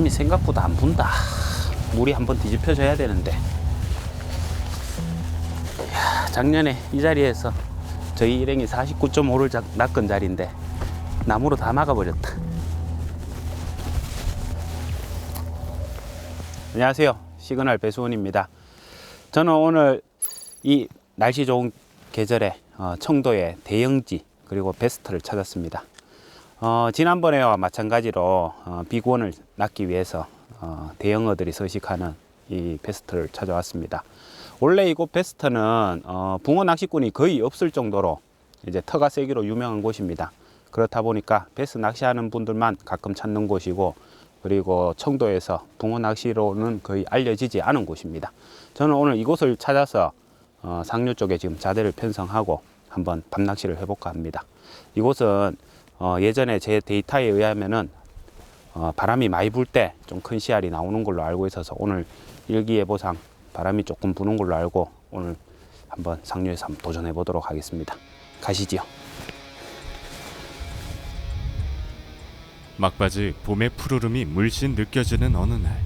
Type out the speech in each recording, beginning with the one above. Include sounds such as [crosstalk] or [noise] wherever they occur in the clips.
바람이 생각보다 안 분다. 물이 한번 뒤집혀져야 되는데. 작년에 이 자리에서 저희 일행이 49.5를 낚은 자리인데 나무로 다 막아버렸다. 안녕하세요. 시그널 배수원입니다. 저는 오늘 이 날씨 좋은 계절에 어, 청도의 대영지 그리고 베스트를 찾았습니다. 어, 지난번에와 마찬가지로 어, 비구원을 낳기 위해서 어, 대형어들이 서식하는 이 베스트를 찾아왔습니다. 원래 이곳 베스트는 어, 붕어 낚시꾼이 거의 없을 정도로 이제 터가 세기로 유명한 곳입니다. 그렇다 보니까 베스 낚시하는 분들만 가끔 찾는 곳이고 그리고 청도에서 붕어 낚시로는 거의 알려지지 않은 곳입니다. 저는 오늘 이곳을 찾아서 어, 상류 쪽에 지금 자대를 편성하고 한번 밤낚시를 해볼까 합니다. 이곳은 어, 예전에 제 데이터에 의하면은 어, 바람이 많이 불 때 좀 큰 씨알이 나오는 걸로 알고 있어서 오늘 일기예보상 바람이 조금 부는 걸로 알고 오늘 한번 상류에서 한번 도전해 보도록 하겠습니다. 가시지요. 막바지 봄의 푸르름이 물씬 느껴지는 어느 날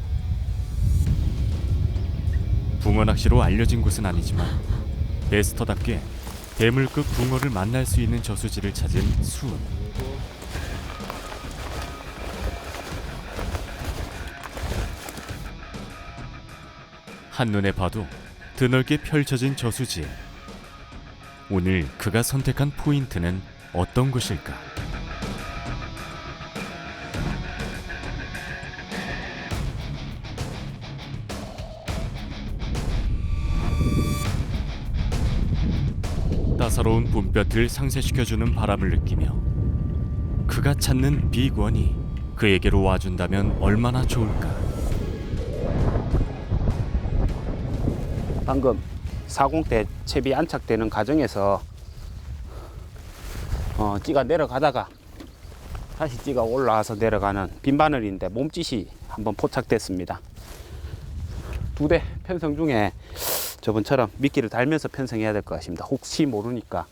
붕어 낚시로 알려진 곳은 아니지만 베스터답게 대물급 붕어를 만날 수 있는 저수지를 찾은 수은 한눈에 봐도 드넓게 펼쳐진 저수지 오늘 그가 선택한 포인트는 어떤 곳일까? 따사로운 봄볕을 상쇄시켜주는 바람을 느끼며 그가 찾는 비권이 그에게로 와준다면 얼마나 좋을까 방금 40대 채비 안착되는 과정에서 어, 찌가 내려가다가 다시 찌가 올라와서 내려가는 빈 바늘인데 몸짓이 한번 포착됐습니다. 두 대 편성 중에 저번처럼 미끼를 달면서 편성해야 될 것 같습니다. 혹시 모르니까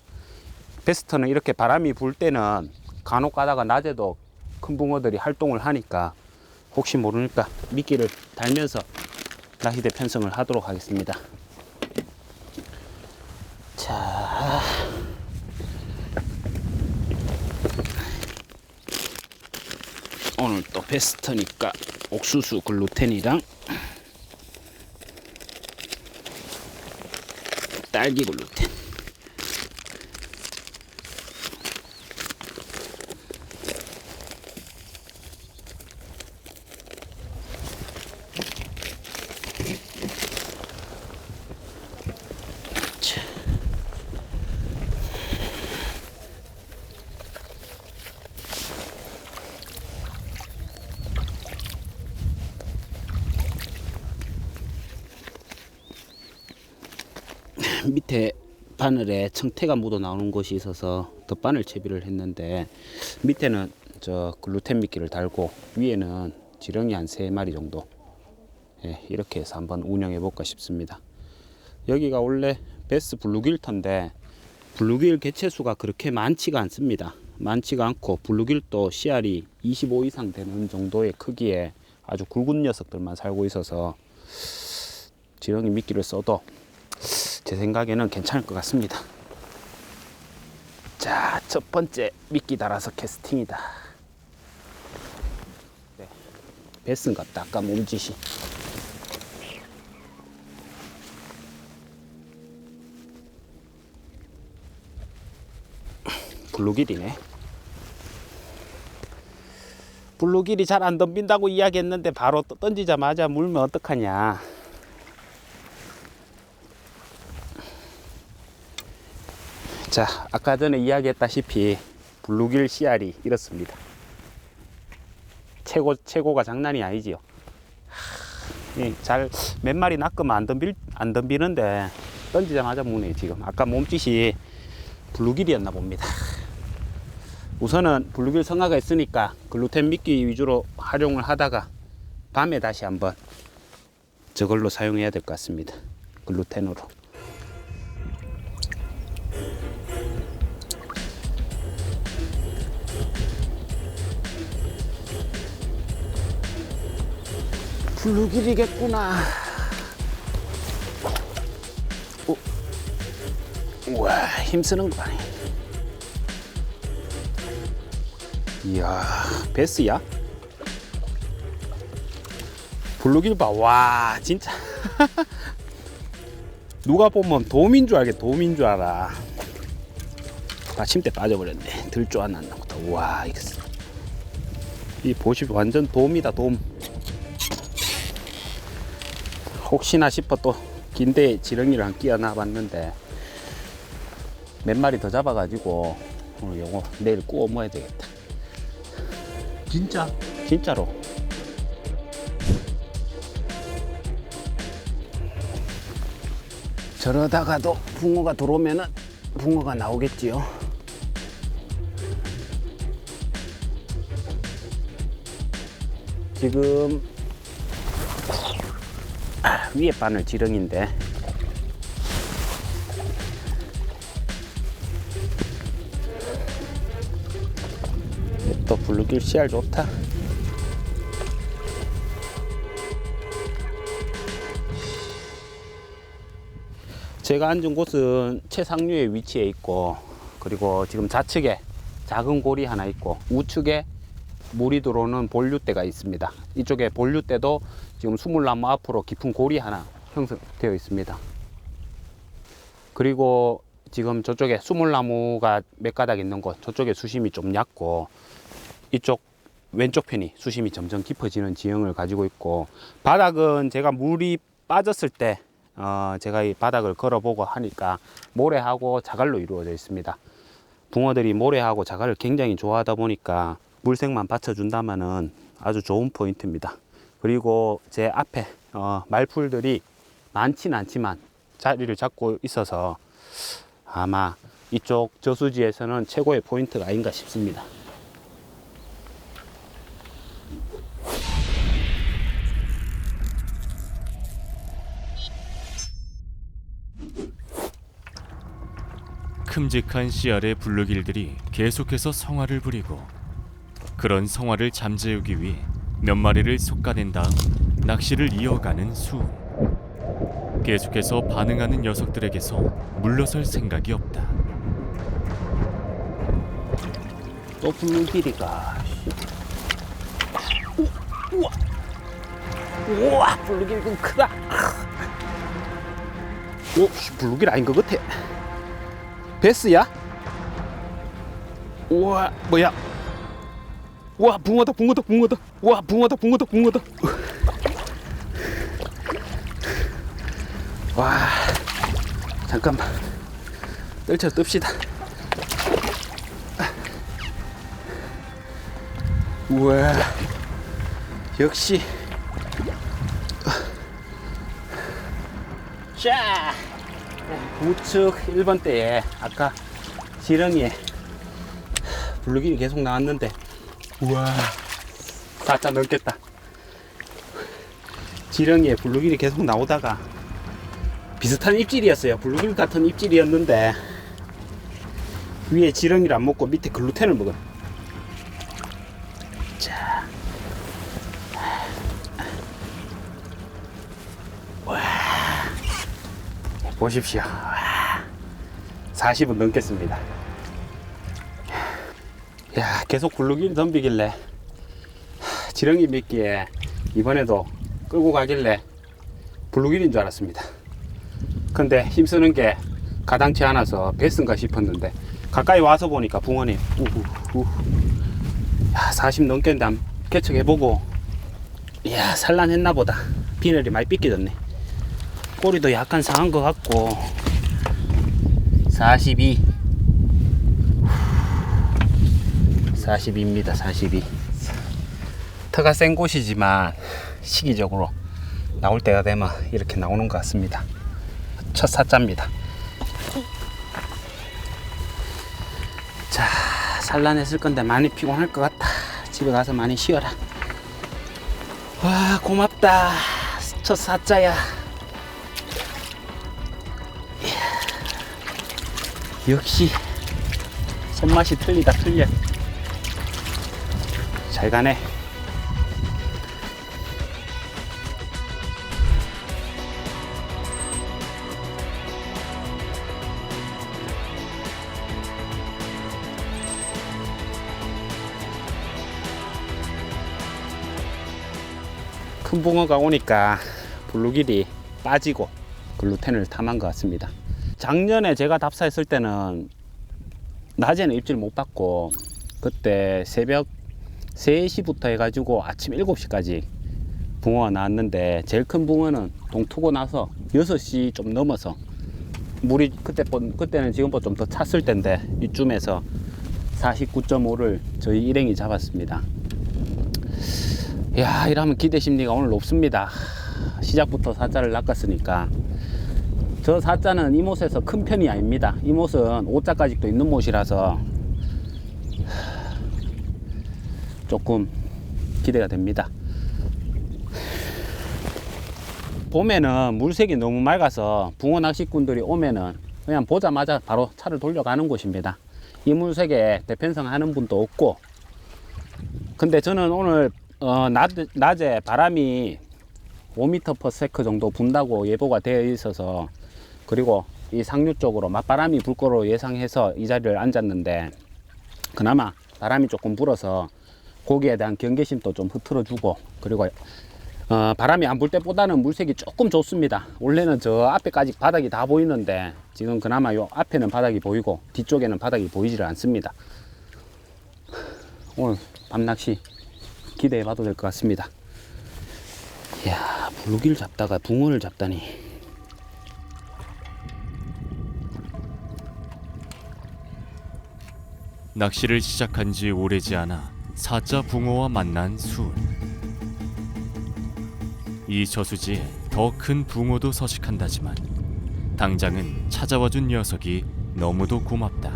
베스트는 이렇게 바람이 불 때는 간혹 가다가 낮에도 큰 붕어들이 활동을 하니까 혹시 모르니까 미끼를 달면서 낚시대 편성을 하도록 하겠습니다. 자. 오늘 또 베스트니까 옥수수 글루텐이랑 딸기 글루텐. 밑에 바늘에 청태가 묻어 나오는 곳이 있어서 덧바늘 채비를 했는데 밑에는 저 글루텐 미끼를 달고 위에는 지렁이 한 세 마리 정도 예, 이렇게 해서 한번 운영해 볼까 싶습니다. 여기가 원래 베스 블루길터인데 블루길 개체수가 그렇게 많지가 않습니다. 많지가 않고 블루길도 씨알이 25 이상 되는 정도의 크기에 아주 굵은 녀석들만 살고 있어서 지렁이 미끼를 써도 제 생각에는 괜찮을 것 같습니다. 자, 첫 번째 미끼 달아서 캐스팅이다. 네, 베슨 같다. 아까 몸짓이. 블루길이네. 블루길이 잘 안 덤빈다고 이야기했는데 바로 또 던지자마자 물면 어떡하냐. 자, 아까 전에 이야기했다시피 블루길 씨알이 이렇습니다. 최고 최고가 장난이 아니지요. 잘 몇 마리 낚으면 안 덤빌 안 덤비는데 던지자마자 무네 지금. 아까 몸짓이 블루길이었나 봅니다. 우선은 블루길 성화가 있으니까 글루텐 미끼 위주로 활용을 하다가 밤에 다시 한번 저걸로 사용해야 될 것 같습니다. 글루텐으로. 블루길이겠구나. 오. 우와, 힘쓰는 거 아니. 이야, 베스야? 블루길 봐, 와, 진짜. [laughs] 누가 보면 도민 줄 알게 도민 줄 알아. 받침대 빠져버렸네. 들줄 안 났나 보다. 와, 이거. 이 보시 완전 돔이다, 돔. 혹시나 싶어 또 긴데 지렁이를 한 끼어놔 봤는데 몇 마리 더 잡아가지고 오늘 요거 내일 구워 먹어야 되겠다. 진짜 진짜로. 저러다가도 붕어가 들어오면은 붕어가 나오겠지요. 지금 아, 위에 바늘 지렁인데 또 블루길 씨알 좋다. 제가 앉은 곳은 최상류의 위치에 있고 그리고 지금 좌측에 작은 골이 하나 있고 우측에 물이 들어오는 본류대가 있습니다. 이쪽에 본류대도 지금 수물나무 앞으로 깊은 골이 하나 형성되어 있습니다. 그리고 지금 저쪽에 수물나무가 몇 가닥 있는 곳 저쪽에 수심이 좀 얕고 이쪽 왼쪽 편이 수심이 점점 깊어지는 지형을 가지고 있고 바닥은 제가 물이 빠졌을 때 어, 제가 이 바닥을 걸어보고 하니까 모래하고 자갈로 이루어져 있습니다. 붕어들이 모래하고 자갈을 굉장히 좋아하다 보니까 물색만 받쳐준다면은 아주 좋은 포인트입니다. 그리고 제 앞에 어, 말풀들이 많진 않지만 자리를 잡고 있어서 아마 이쪽 저수지에서는 최고의 포인트가 아닌가 싶습니다. 큼직한 씨알의 블루길들이 계속해서 성화를 부리고 그런 성화를 잠재우기 위해 몇 마리를 솎아낸 다음 낚시를 이어가는 수은 계속해서 반응하는 녀석들에게서 물러설 생각이 없다. 또 붙는 길이가. 우, 우와. 우와 블루길 좀 크다. 오 씨, 블루길 아닌 것 같아. 베스야? 우와 뭐야? 우 와 붕어다 붕어다 붕어다 우와 붕어다 붕어다 붕어다 와 잠깐만. 떨쳐 뜹시다. 우와 역시. 자 우측 1번 때에 아까 지렁이에 블루길이 계속 나왔는데 우와 살짝 넘겠다 지렁이에 블루길이 계속 나오다가 비슷한 입질이었어요 블루길 같은 입질이었는데 위에 지렁이를 안 먹고 밑에 글루텐을 먹은 자. 와. 보십시오. 와. 40은 넘겠습니다. 야, 계속 굴르길 덤비길래. 하, 지렁이 미끼에 이번에도 끌고 가길래 블루길인 줄 알았습니다. 근데 힘쓰는 게 가당치 않아서 베스인가 싶었는데 가까이 와서 보니까 붕어니 우후 우후. 야, 40 넘겠는데 개척해보고. 이야 산란했나 보다. 비늘이 많이 삐껴졌네. 꼬리도 약간 상한 것 같고. 42 42입니다 42 터가 센 곳이지만 시기적으로 나올 때가 되면 이렇게 나오는 것 같습니다 첫 사자입니다 자 산란했을 건데 많이 피곤할 것 같다. 집에 가서 많이 쉬어라. 와 고맙다. 첫 사자야. 역시 손맛이 틀리다 틀려. 잘 가네. 큰 붕어가 오니까 블루길이 빠지고 글루텐을 탐한 것 같습니다. 작년에 제가 답사했을 때는 낮에는 입질 못 받고 그때 새벽 3시부터 해가지고 아침 7시까지 붕어가 나왔는데 제일 큰 붕어는 동트고 나서 6시 좀 넘어서 물이 그때 본- 그때는 지금보다 좀 더 찼을 텐데 이쯤에서 49.5를 저희 일행이 잡았습니다. 야 이러면 기대 심리가 오늘 높습니다. 시작부터 사자를 낚았으니까 저 사자는 이못에서 큰 편이 아닙니다. 이못은 5자까지도 있는 못이라서 조금 기대가 됩니다. 봄에는 물색이 너무 맑아서 붕어 낚시꾼들이 오면은 그냥 보자마자 바로 차를 돌려가는 곳입니다. 이 물색에 대편성 하는 분도 없고 근데 저는 오늘 어, 낮, 낮에 바람이 5m per 세크 정도 분다고 예보가 되어 있어서 그리고 이 상류 쪽으로 맞바람이 불 거로 예상해서 이 자리를 앉았는데 그나마 바람이 조금 불어서 고기에 대한 경계심도 좀 흐트러주고 그리고 어, 바람이 안 불 때보다는 물색이 조금 좋습니다. 원래는 저 앞에까지 바닥이 다 보이는데 지금 그나마 요 앞에는 바닥이 보이고 뒤쪽에는 바닥이 보이질 않습니다. 오늘 밤낚시 기대해 봐도 될 것 같습니다. 이야, 블루길 잡다가 붕어를 잡다니. 낚시를 시작한 지 오래지 않아 사자 붕어와 만난 수은. 이 저수지에 더 큰 붕어도 서식한다지만 당장은 찾아와준 녀석이 너무도 고맙다.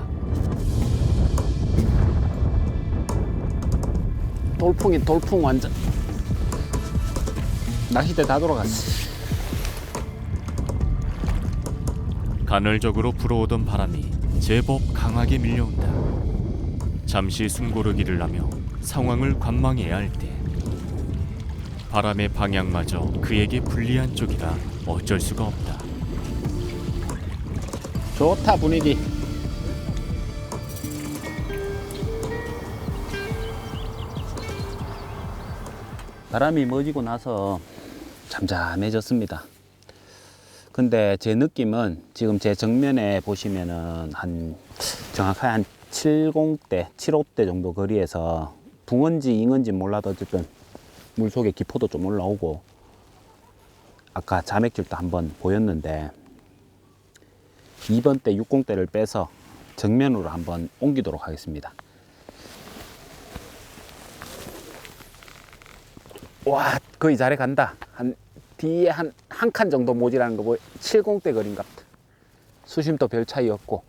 돌풍이 돌풍 완전. 낚싯대 다 돌아갔어. 간헐적으로 불어오던 바람이 제법 강하게 밀려온다. 잠시 숨고르기를 하며 상황을 관망해야 할 때 바람의 방향마저 그에게 불리한 쪽이라 어쩔 수가 없다. 좋다 분위기. 바람이 멎이고 나서 잠잠해졌습니다. 근데 제 느낌은 지금 제 정면에 보시면은 한 정확하게 한 70대, 75대 정도 거리에서 붕어인지 잉어인지 몰라도 어쨌든 물 속에 기포도 좀 올라오고 아까 자맥질도 한번 보였는데 2번 때 60대를 빼서 정면으로 한번 옮기도록 하겠습니다. 와, 거의 잘해 간다. 한 뒤에 한 한 칸 정도 모지라는 거 보여. 70대 거리인 것 같다. 수심도 별 차이 없고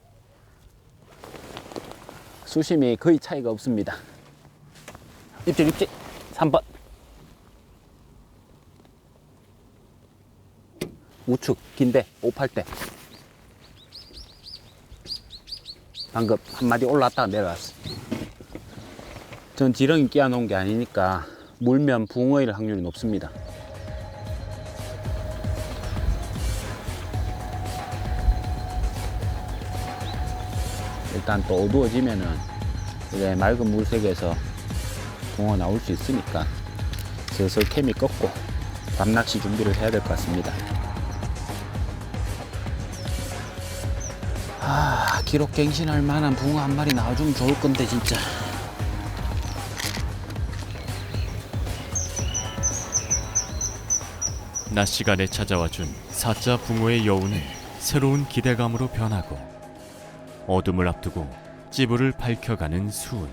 수심이 거의 차이가 없습니다. 입질 입질 3번 우측 긴데 58대 방금 한 마디 올라왔다가 내려왔어. 전 지렁이 끼워 놓은 게 아니니까 물면 붕어일 확률이 높습니다. 일단 또 어두워지면은 이제 맑은 물색에서 붕어 나올 수 있으니까 슬슬 캠이 꺾고 밤낚시 준비를 해야 될 것 같습니다. 아, 기록 갱신할 만한 붕어 한 마리 나와주면 좋을 건데 진짜. 낮 시간에 찾아와 준 사자 붕어의 여운은 새로운 기대감으로 변하고 어둠을 앞두고 찌부를 밝혀가는 수은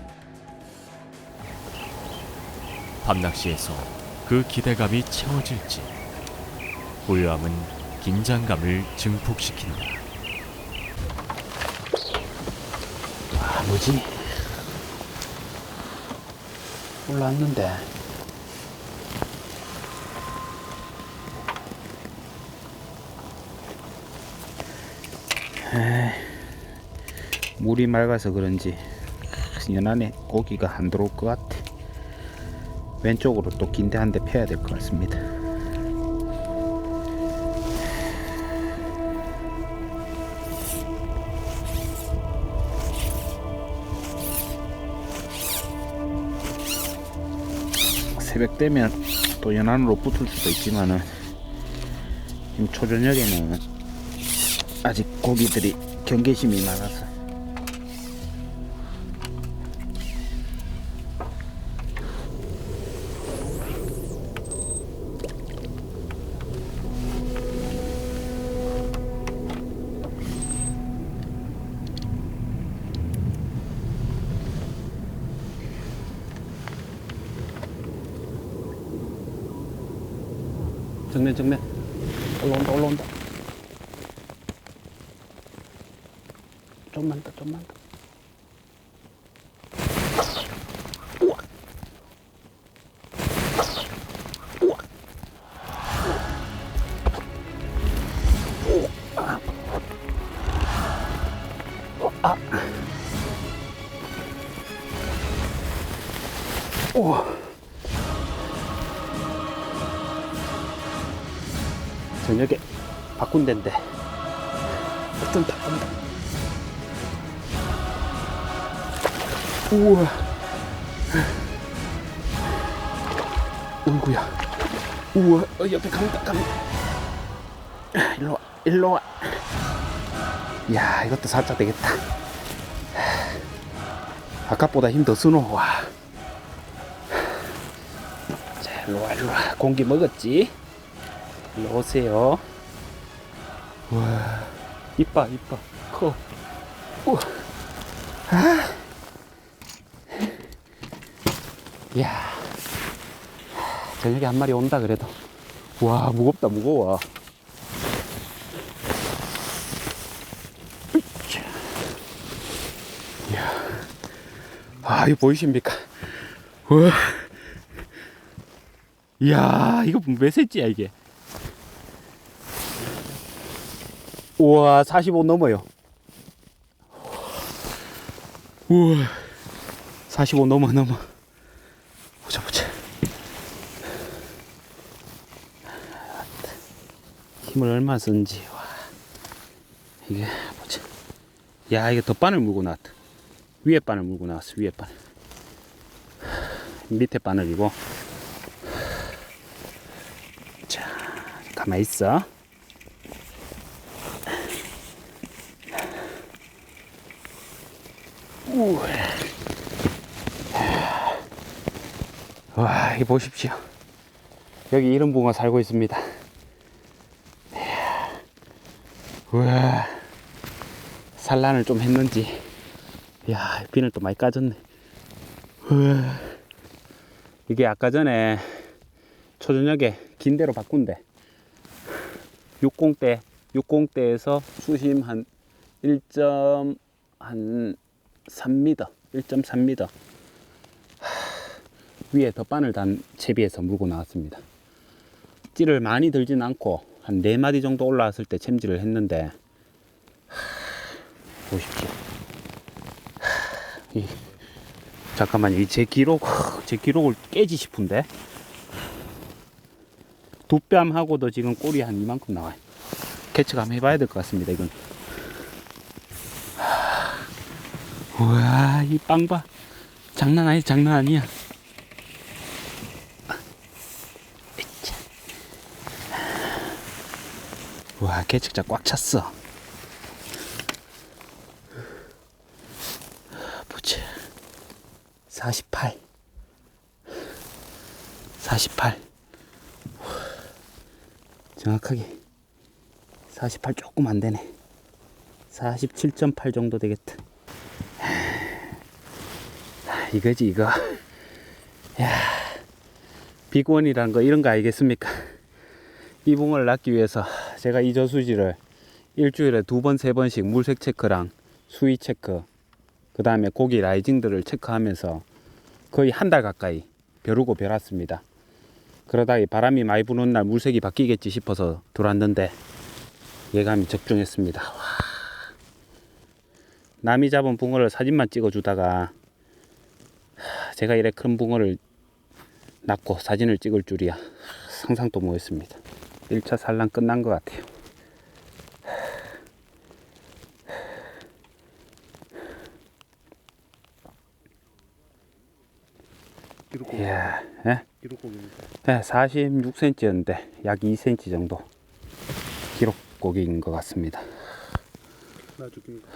밤낚시에서 그 기대감이 채워질지 고요함은 긴장감을 증폭시킨다. 아, 뭐지? 올라왔는데. 에이, 물이 맑아서 그런지 연안에 고기가 안 들어올 것 같아. 왼쪽으로 또 긴데 한 대 펴야 될 것 같습니다. 새벽 되면 또 연안으로 붙을 수도 있지만은 지금 초저녁에는 아직 고기들이 경계심이 많아서 저녁에 바꾼 데인데. 어떤 다 온다. 우와. 어이구야. 우와. 어, 옆에 갑니다 갑니다. 일로 와 일로 와. 야 이것도 살짝 되겠다. 아까보다 힘 더 쓰노. 와 일로와 공기 먹었지 일로 오세요. 와, 이뻐, 이뻐. 커. 우와. 아. 야 저녁에 한 마리 온다 그래도. 와, 무겁다, 무거워. 으쌰. 이야. 아, 이거 보이십니까? 우와. 이야, 이거 몇 cm야, 이게? 우와 45 넘어요. 우와. 45 넘어 넘어. 보자 보자. 힘을 얼마 쓰는지. 와. 이게 보자. 야 이게 덧바늘 물고 나왔다. 위에 바늘 물고 나왔어 위에 바늘. 밑에 바늘이고 가만히 있어. 와, 이 보십시오. 여기 이런 붕어 살고 있습니다. 우와. 산란을 좀 했는지. 야, 비늘 또 많이 까졌네. 우와. 이게 아까 전에 초저녁에 긴 대로 바꾼대. 60대, 60대에서 수심 한 1. 한 3m, 1.3m 위에 덧바늘 단 채비에서 물고 나왔습니다. 찌를 많이 들진 않고 한 4마디 정도 올라왔을 때 챔질을 했는데 하, 보십시오. 하, 이, 잠깐만요. 이 제 기록, 제 기록을 깨지 싶은데 두 뺨하고도 지금 꼬리 한 이만큼 나와요. 개척 한번 해봐야 될 것 같습니다. 이건. 우와 이 빵 봐 장난 아니 장난 아니야. 우와 개척자 꽉 찼어 보자 48 48 정확하게 48 조금 안 되네. 47.8 정도 되겠다. 이거지 이거. 야 비건이란 거 이런 거 알겠습니까? 이 붕어를 낳기 위해서 제가 이 저수지를 일주일에 두 번 세 번씩 물색 체크랑 수위 체크 그 다음에 고기 라이징들을 체크하면서 거의 한 달 가까이 벼르고 벼랐습니다 그러다 이 바람이 많이 부는 날 물색이 바뀌겠지 싶어서 들어왔는데 예감이 적중했습니다. 와. 남이 잡은 붕어를 사진만 찍어주다가 제가 이래 큰 붕어를 낳고 사진을 찍을 줄이야. 상상도 못했습니다. 1차 산란 끝난 것 같아요 기록곡입니다. 네, 46cm였는데 약 2cm 정도 기록 고기인 것 같습니다. 놔줍니다.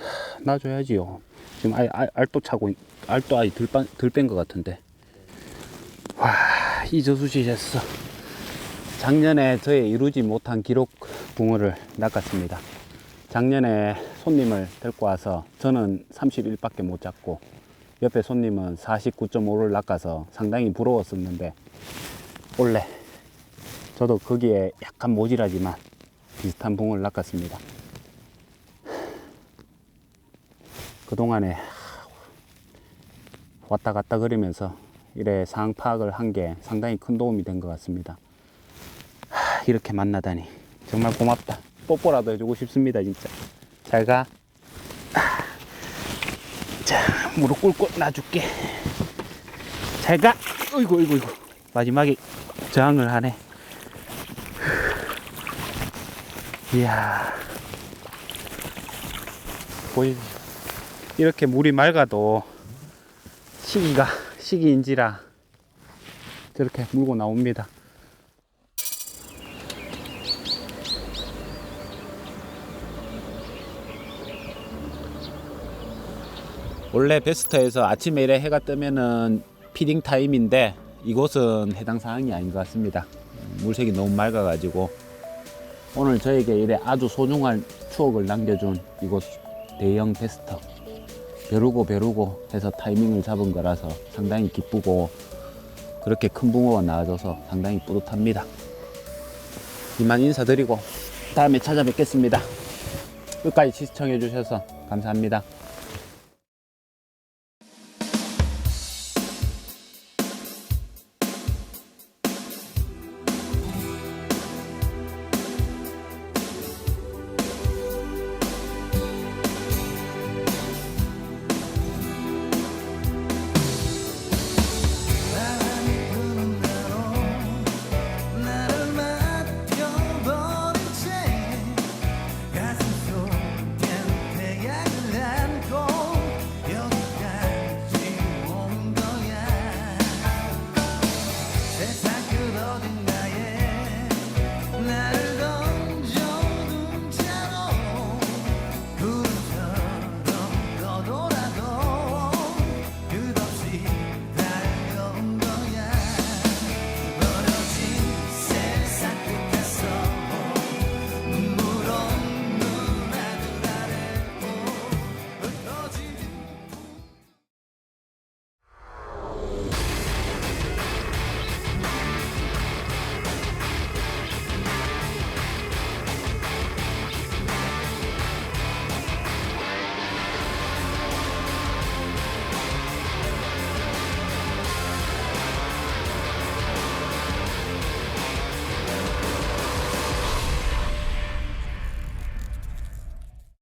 놔줘야지요. 지금 아예 알, 알도 차고 있- 알도 아예 덜뺀 것 같은데. 와, 이 저수지에서 작년에 저의 이루지 못한 기록 붕어를 낚았습니다. 작년에 손님을 데리고 와서 저는 31밖에 못 잡고 옆에 손님은 49.5를 낚아서 상당히 부러웠었는데 원래 저도 거기에 약간 모질하지만 비슷한 붕어를 낚았습니다. 그동안에 왔다 갔다 그리면서 이래 상황 파악을 한 게 상당히 큰 도움이 된 것 같습니다. 하, 이렇게 만나다니 정말 고맙다. 뽀뽀라도 해주고 싶습니다, 진짜. 잘 가. 아. 자, 무릎 꿇고 놔줄게. 잘 가. 어이구, 어이구, 어이구. 마지막에 저항을 하네. 이야. 보이 이렇게 물이 맑아도 시기가 시기인지라 저렇게 물고 나옵니다. 원래 베스터에서 아침에 이래 해가 뜨면은 피딩 타임인데 이곳은 해당 사항이 아닌 것 같습니다. 물색이 너무 맑아가지고 오늘 저에게 이래 아주 소중한 추억을 남겨준 이곳 대형 베스터 벼르고 벼르고 해서 타이밍을 잡은 거라서 상당히 기쁘고 그렇게 큰 붕어가 나와줘서 상당히 뿌듯합니다. 이만 인사드리고 다음에 찾아뵙겠습니다. 끝까지 시청해 주셔서 감사합니다.